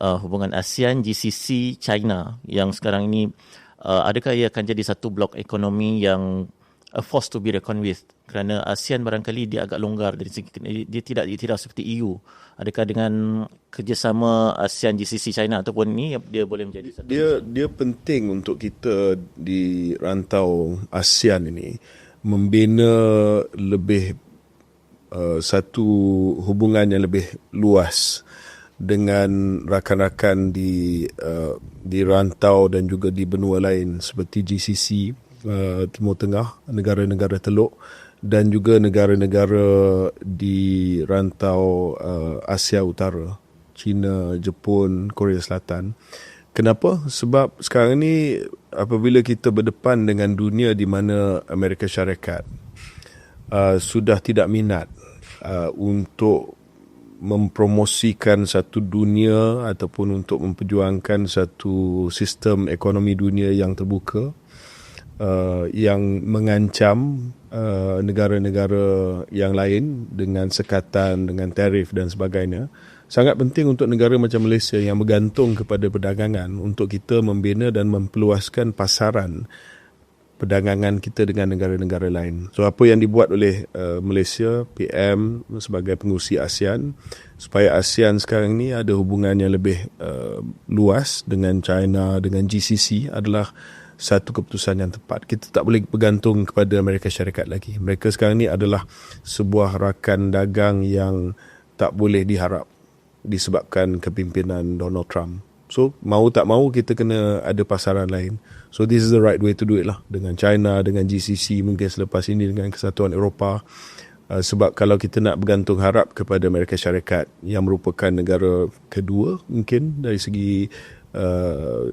uh, hubungan ASEAN, GCC, China. Yang sekarang ini uh, adakah ia akan jadi satu blok ekonomi yang a force to be reckoned with? Kerana ASEAN barangkali dia agak longgar dari segi dia tidak dia tidak seperti EU adakah dengan kerjasama ASEAN GCC China ataupun ni dia boleh menjadi satu dia dia penting untuk kita di rantau ASEAN ini membina lebih uh, satu hubungan yang lebih luas dengan rakan-rakan di uh, di rantau dan juga di benua lain seperti GCC uh, Timur Tengah, negara-negara Teluk dan juga negara-negara di rantau uh, Asia Utara, China, Jepun, Korea Selatan. Kenapa? Sebab sekarang ni apabila kita berdepan dengan dunia di mana Amerika Syarikat uh, sudah tidak minat uh, untuk mempromosikan satu dunia ataupun untuk memperjuangkan satu sistem ekonomi dunia yang terbuka uh, yang mengancam uh, negara-negara yang lain dengan sekatan dengan tarif dan sebagainya sangat penting untuk negara macam Malaysia yang bergantung kepada perdagangan untuk kita membina dan memperluaskan pasaran perdagangan kita dengan negara-negara lain. So apa yang dibuat oleh uh, Malaysia PM sebagai pengurusi ASEAN supaya ASEAN sekarang ni ada hubungan yang lebih uh, luas dengan China dengan GCC adalah satu keputusan yang tepat. Kita tak boleh bergantung kepada Amerika Syarikat lagi. Mereka sekarang ni adalah sebuah rakan dagang yang tak boleh diharap disebabkan kepimpinan Donald Trump. So mau tak mau kita kena ada pasaran lain. So this is the right way to do it lah dengan China, dengan GCC mungkin selepas ini dengan Kesatuan Eropah. Uh, sebab kalau kita nak bergantung harap kepada Amerika Syarikat yang merupakan negara kedua mungkin dari segi uh,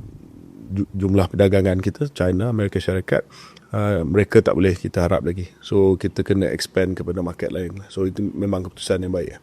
jumlah perdagangan kita China, Amerika Syarikat uh, mereka tak boleh kita harap lagi. So kita kena expand kepada market lain. So itu memang keputusan yang baik.